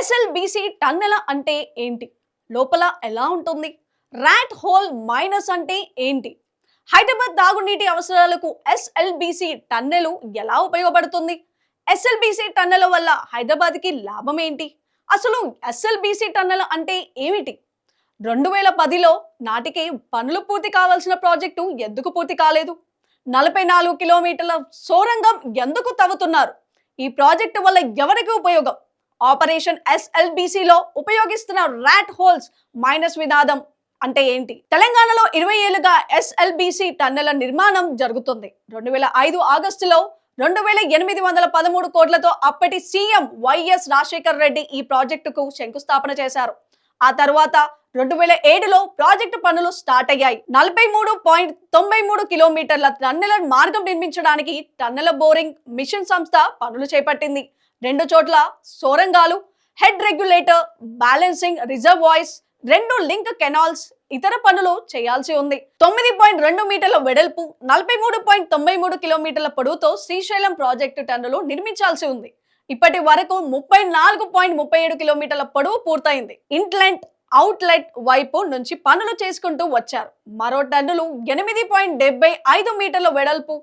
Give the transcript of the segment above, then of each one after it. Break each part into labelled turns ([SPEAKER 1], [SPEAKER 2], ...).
[SPEAKER 1] SLBC టన్నెల అంటే ఏంటి? లోపల ఎలా ఉంటుంది? ర్యాట్ హోల్ మైనస్ అంటే ఏంటి? హైదరాబాద్ తాగునీటి అవసరాలకు ఎస్ఎల్బిసి టన్నెలు ఎలా ఉపయోగపడుతుంది? ఎస్ఎల్బిసి టన్నెల వల్ల హైదరాబాద్కి లాభం ఏంటి? అసలు ఎస్ఎల్బిసి టన్నెల అంటే ఏమిటి? రెండు వేల పదిలో నాటికి పనులు పూర్తి కావాల్సిన ప్రాజెక్టు ఎందుకు పూర్తి కాలేదు? నలభై నాలుగు కిలోమీటర్ల సోరంగం ఎందుకు తవ్వుతున్నారు? ఈ ప్రాజెక్టు వల్ల ఎవరికి ఉపయోగం? ఆపరేషన్ ఎస్ఎల్బిసిలో ఉపయోగిస్తున్న ర్యాట్ హోల్స్ మైనస్ వినాదం అంటే ఏంటి? తెలంగాణలో ఇరవై ఏళ్ళుగా ఎస్ఎల్బిసి టన్నెల నిర్మాణం జరుగుతుంది. రెండు వేల ఐదు ఆగస్టులో రెండు వేల ఎనిమిది వందల పదమూడు కోట్లతో అప్పటి సీఎం వైఎస్ రాజశేఖర్ రెడ్డి ఈ ప్రాజెక్టుకు శంకుస్థాపన చేశారు. ఆ తర్వాత రెండు వేల ఏడులో ప్రాజెక్టు పనులు స్టార్ట్ అయ్యాయి. నలభై మూడు పాయింట్ తొంభై మూడు కిలోమీటర్ల టన్నెల మార్గం నిర్మించడానికి టన్నెల బోరింగ్ మిషన్ సంస్థ పనులు చేపట్టింది. రెండు చోట్ల సోరంగాలు హెడ్ రెగ్యులేటర్ బ్యాలెన్సింగ్ రిజర్వాయిస్ రెండు లింక్ కెనాల్స్ ఇతర పనులు చేయాల్సి ఉంది. తొమ్మిది పాయింట్ రెండు మీటర్ల వెడల్పు నలభై మూడు పాయింట్ తొంభై మూడు కిలోమీటర్ల పొడవుతో శ్రీశైలం ప్రాజెక్టు టన్నులు నిర్మించాల్సి ఉంది. ఇప్పటి వరకు ముప్పై నాలుగు పాయింట్ ముప్పై ఏడు కిలోమీటర్ల పొడవు పూర్తయింది. ఇంట్లెంట్ అవుట్లెట్ వైపు నుంచి పనులు చేసుకుంటూ వచ్చారు. మరో టన్నులు ఎనిమిది పాయింట్ డెబ్బై ఐదు మీటర్ల వెడల్పు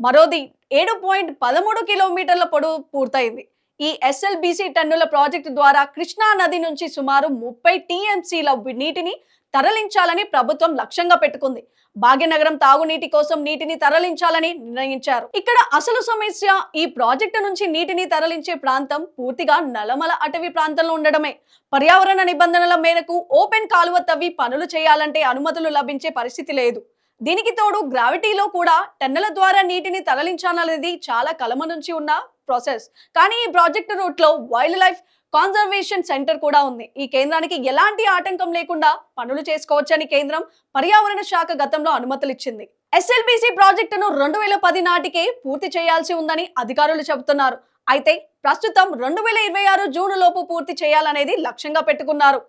[SPEAKER 1] మరోది ఏడు పాయింట్ పదమూడు కిలోమీటర్ల పొడవు పూర్తయింది. ఈ ఎస్ఎల్బిసి టన్నుల ప్రాజెక్టు ద్వారా కృష్ణా నది నుంచి సుమారు ముప్పై టీఎంసీల నీటిని తరలించాలని ప్రభుత్వం లక్ష్యంగా పెట్టుకుంది. భాగ్యనగరం తాగునీటి కోసం నీటిని తరలించాలని నిర్ణయించారు. ఇక్కడ అసలు సమస్య ఈ ప్రాజెక్టు నుంచి నీటిని తరలించే ప్రాంతం పూర్తిగా నలమల అటవీ ప్రాంతంలో ఉండడమే. పర్యావరణ నిబంధనల మేరకు ఓపెన్ కాలువ తవ్వి పనులు చేయాలంటే అనుమతులు లభించే పరిస్థితి లేదు. దీనికి తోడు గ్రావిటీలో కూడా టెన్నెల ద్వారా నీటిని తరలించాలనేది చాలా కలమ నుంచి ఉన్న ప్రాసెస్. కానీ ఈ ప్రాజెక్టు రూట్లో వైల్డ్ లైఫ్ కాన్జర్వేషన్ సెంటర్ కూడా ఉంది. ఈ కేంద్రానికి ఎలాంటి ఆటంకం లేకుండా పనులు చేసుకోవచ్చని కేంద్రం పర్యావరణ శాఖ గతంలో అనుమతులు ఇచ్చింది ఎస్ఎల్బిసి ప్రాజెక్టును రెండు వేల పది నాటికే పూర్తి చేయాల్సి ఉందని అధికారులు చెబుతున్నారు. అయితే ప్రస్తుతం రెండు వేల ఇరవై ఆరు జూన్ లోపు పూర్తి చేయాలనేది లక్ష్యంగా పెట్టుకున్నారు.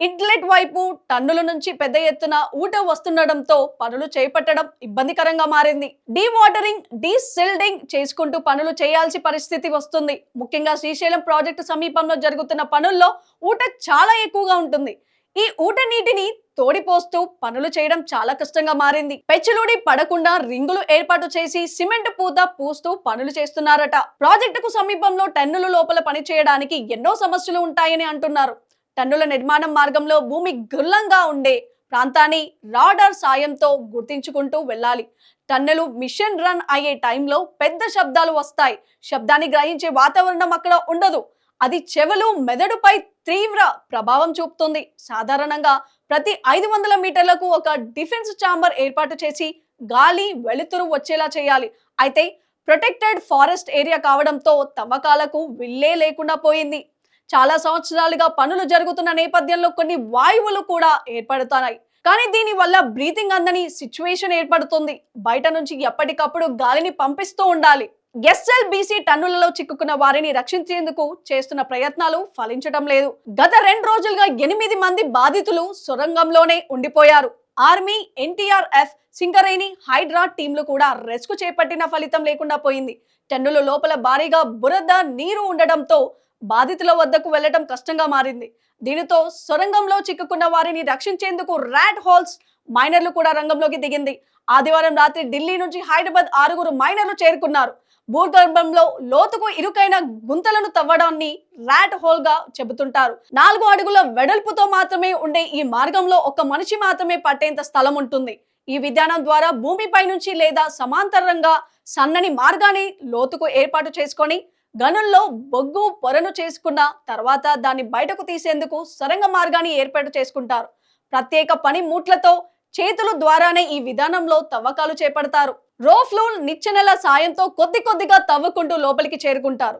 [SPEAKER 1] ఇంట్లెట్ వైపు టన్నుల నుంచి పెద్ద ఎత్తున ఊట వస్తుండడంతో పనులు చేపట్టడం ఇబ్బందికరంగా మారింది. డీ వాటరింగ్ డీ సిల్డింగ్ చేసుకుంటూ పనులు చేయాల్సి పరిస్థితి వస్తుంది. ముఖ్యంగా శ్రీశైలం ప్రాజెక్టు సమీపంలో జరుగుతున్న పనుల్లో ఊట చాలా ఎక్కువగా ఉంటుంది. ఈ ఊట నీటిని తోడిపోస్తూ పనులు చేయడం చాలా కష్టంగా మారింది. పెచ్చులుడి పడకుండా రింగులు ఏర్పాటు చేసి సిమెంట్ పూత పూస్తూ పనులు చేస్తున్నారట. ప్రాజెక్టుకు సమీపంలో టన్నుల లోపల పని చేయడానికి ఎన్నో సమస్యలు ఉంటాయని అంటున్నారు. టన్నుల నిర్మాణం మార్గంలో భూమి గుల్లంగా ఉండే ప్రాంతాన్ని రాడార్ సాయంతో గుర్తించుకుంటూ వెళ్ళాలి. టన్నులు మిషన్ రన్ అయ్యే టైంలో పెద్ద శబ్దాలు వస్తాయి. శబ్దాన్ని గ్రహించే వాతావరణం అక్కడ ఉండదు. అది చెవులు మెదడుపై తీవ్ర ప్రభావం చూపుతుంది. సాధారణంగా ప్రతి ఐదు వందల మీటర్లకు ఒక డిఫెన్స్ ఛాంబర్ ఏర్పాటు చేసి గాలి వెలుతురు వచ్చేలా చేయాలి. అయితే ప్రొటెక్టెడ్ ఫారెస్ట్ ఏరియా కావడంతో తవ్వకాలకు విల్లే లేకుండా పోయింది. చాలా సంవత్సరాలుగా పనులు జరుగుతున్న నేపథ్యంలో కొన్ని వాయువులు కూడా ఏర్పడుతున్నాయి. కానీ దీని వల్ల బ్రీతింగ్ అందని సిచ్యువేషన్ ఏర్పడుతుంది. బయట నుంచి ఎప్పటికప్పుడు గాలిని పంపిస్తూ ఉండాలి. ఎస్ఎల్బిసి టన్నులలో చిక్కుకున్న వారిని రక్షించేందుకు చేస్తున్న ప్రయత్నాలు ఫలించడం లేదు. గత రెండు రోజులుగా ఎనిమిది మంది బాధితులు సొరంగంలోనే ఉండిపోయారు. ఆర్మీ ఎన్టీఆర్ఎఫ్ సింగరేణి హైడ్రా టీంలు కూడా రెస్క్యూ చేపట్టిన ఫలితం లేకుండా పోయింది. టన్నుల లోపల భారీగా బురద నీరు ఉండడంతో బాధితుల వద్దకు వెళ్ళడం కష్టంగా మారింది. దీనితో సొరంగంలో చిక్కుకున్న వారిని రక్షించేందుకు ర్యాట్ హోల్స్ మైనర్లు కూడా రంగంలోకి దిగింది. ఆదివారం రాత్రి ఢిల్లీ నుంచి హైదరాబాద్ ఆరుగురు మైనర్లు చేరుకున్నారు. భూగర్భంలో లోతుకు ఇరుకైన గుంతలను తవ్వడాన్ని ర్యాట్ హోల్గా చెబుతుంటారు. నాలుగు అడుగుల వెడల్పుతో మాత్రమే ఉండే ఈ మార్గంలో ఒక మనిషి మాత్రమే పట్టేంత స్థలం ఉంటుంది. ఈ విధానం ద్వారా భూమిపై నుంచి లేదా సమాంతరంగా సన్నని మార్గాన్ని లోతుకు ఏర్పాటు చేసుకొని గనుల్లో బొగ్గు పొరను చేసుకున్న తర్వాత దాన్ని బయటకు తీసేందుకు సొరంగ మార్గాన్ని ఏర్పాటు చేసుకుంటారు. ప్రత్యేక పని మూట్లతో చేతుల ద్వారానే ఈ విధానంలో తవ్వకాలు చేపడతారు. రోఫ్లు నిచ్చెనల సాయంతో కొద్ది కొద్దిగా తవ్వుకుంటూ లోపలికి చేరుకుంటారు.